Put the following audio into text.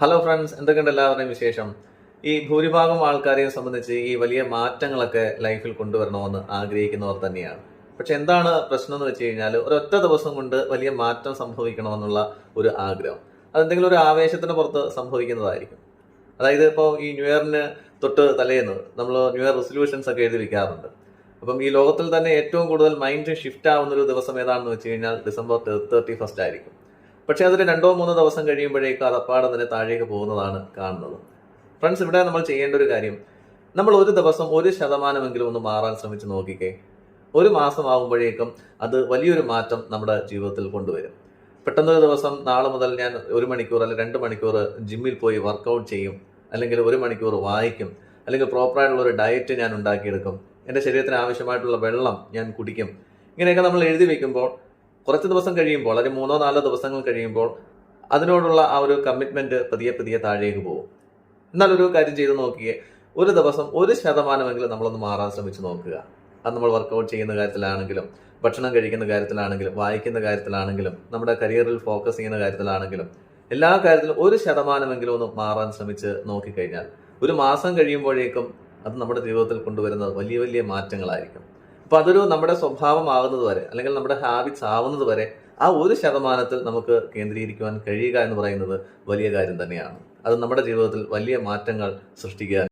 Hello friends എന്തൊക്കെയുണ്ട് എല്ലാവരുടെയും വിശേഷം? ഈ ഭൂരിഭാഗം ആൾക്കാരെയും സംബന്ധിച്ച് ഈ വലിയ മാറ്റങ്ങളൊക്കെ ലൈഫിൽ കൊണ്ടുവരണമെന്ന് ആഗ്രഹിക്കുന്നവർ തന്നെയാണ്. പക്ഷെ എന്താണ് പ്രശ്നം എന്ന് വെച്ച് കഴിഞ്ഞാൽ ഒരൊറ്റ ദിവസം കൊണ്ട് വലിയ മാറ്റം സംഭവിക്കണമെന്നുള്ള ഒരു ആഗ്രഹം. അതെന്തെങ്കിലും ഒരു ആവേശത്തിന് പുറത്ത് സംഭവിക്കുന്നതായിരിക്കും. അതായത് ഇപ്പോൾ ഈ ന്യൂ ഇയറിന് തൊട്ട് തലേന്ന് നമ്മൾ ന്യൂ ഇയർ റെസൊല്യൂഷൻസ് ഒക്കെ എഴുതി വയ്ക്കാറുണ്ട് അപ്പം ഈ ലോകത്തിൽ തന്നെ ഏറ്റവും കൂടുതൽ മൈൻഡ് ഷിഫ്റ്റ് ആവുന്ന ഒരു ദിവസം ഏതാണെന്ന് വെച്ച് കഴിഞ്ഞാൽ ഡിസംബർ തേർട്ടി ഫസ്റ്റ് ആയിരിക്കും. പക്ഷെ അതിന് രണ്ടോ മൂന്നോ ദിവസം കഴിയുമ്പോഴേക്കും അത് തന്നെ താഴേക്ക് പോകുന്നതാണ് കാണുന്നത്. ഫ്രണ്ട്സ് ഇവിടെ നമ്മൾ ചെയ്യേണ്ട ഒരു കാര്യം. നമ്മൾ ഒരു ദിവസം ഒരു ശതമാനമെങ്കിലും ഒന്ന് മാറാൻ ശ്രമിച്ച് നോക്കിക്കേ. ഒരു മാസം ആകുമ്പോഴേക്കും അത് വലിയൊരു മാറ്റം നമ്മുടെ ജീവിതത്തിൽ കൊണ്ടുവരും. പെട്ടെന്നൊരു ദിവസം നാളെ മുതൽ ഞാൻ ഒരു മണിക്കൂർ അല്ലെങ്കിൽ രണ്ട് മണിക്കൂർ ജിമ്മിൽ പോയി വർക്കൗട്ട് ചെയ്യും. അല്ലെങ്കിൽ ഒരു മണിക്കൂർ വായിക്കും. അല്ലെങ്കിൽ പ്രോപ്പറായിട്ടുള്ള ഒരു ഡയറ്റ് ഞാൻ ഉണ്ടാക്കിയെടുക്കും. എന്റെ ശരീരത്തിന് ആവശ്യമായിട്ടുള്ള വെള്ളം ഞാൻ കുടിക്കും. ഇങ്ങനെയൊക്കെ നമ്മൾ എഴുതി വെക്കുമ്പോൾ കുറച്ച് ദിവസം കഴിയുമ്പോൾ അല്ലെങ്കിൽ മൂന്നോ നാലോ ദിവസങ്ങൾ കഴിയുമ്പോൾ അതിനോടുള്ള ആ ഒരു കമ്മിറ്റ്മെന്റ് പതിയെ പതിയെ താഴേക്ക് പോകും. എന്നാൽ ഒരു കാര്യം ചെയ്ത് നോക്കിയേ ഒരു ദിവസം ഒരു ശതമാനമെങ്കിലും നമ്മളൊന്ന് മാറാൻ ശ്രമിച്ചു നോക്കുക. അത് നമ്മൾ വർക്കൗട്ട് ചെയ്യുന്ന കാര്യത്തിലാണെങ്കിലും ഭക്ഷണം കഴിക്കുന്ന കാര്യത്തിലാണെങ്കിലും വായിക്കുന്ന കാര്യത്തിലാണെങ്കിലും നമ്മുടെ കരിയറിൽ ഫോക്കസ് ചെയ്യുന്ന കാര്യത്തിലാണെങ്കിലും എല്ലാ കാര്യത്തിലും ഒരു ശതമാനമെങ്കിലും ഒന്ന് മാറാൻ ശ്രമിച്ച് നോക്കിക്കഴിഞ്ഞാൽ ഒരു മാസം കഴിയുമ്പോഴേക്കും അത് നമ്മുടെ ജീവിതത്തിൽ കൊണ്ടുവരുന്നത് വലിയ വലിയ മാറ്റങ്ങളായിരിക്കും. അപ്പൊ അതൊരു നമ്മുടെ സ്വഭാവമാകുന്നത് വരെ അല്ലെങ്കിൽ നമ്മുടെ ഹാബിറ്റ്സ് ആവുന്നത് വരെ ആ ഒരു ശതമാനത്തിൽ നമുക്ക് കേന്ദ്രീകരിക്കുവാൻ കഴിയുക എന്ന് പറയുന്നത് വലിയ കാര്യം തന്നെയാണ്. അത് നമ്മുടെ ജീവിതത്തിൽ വലിയ മാറ്റങ്ങൾ സൃഷ്ടിക്കുക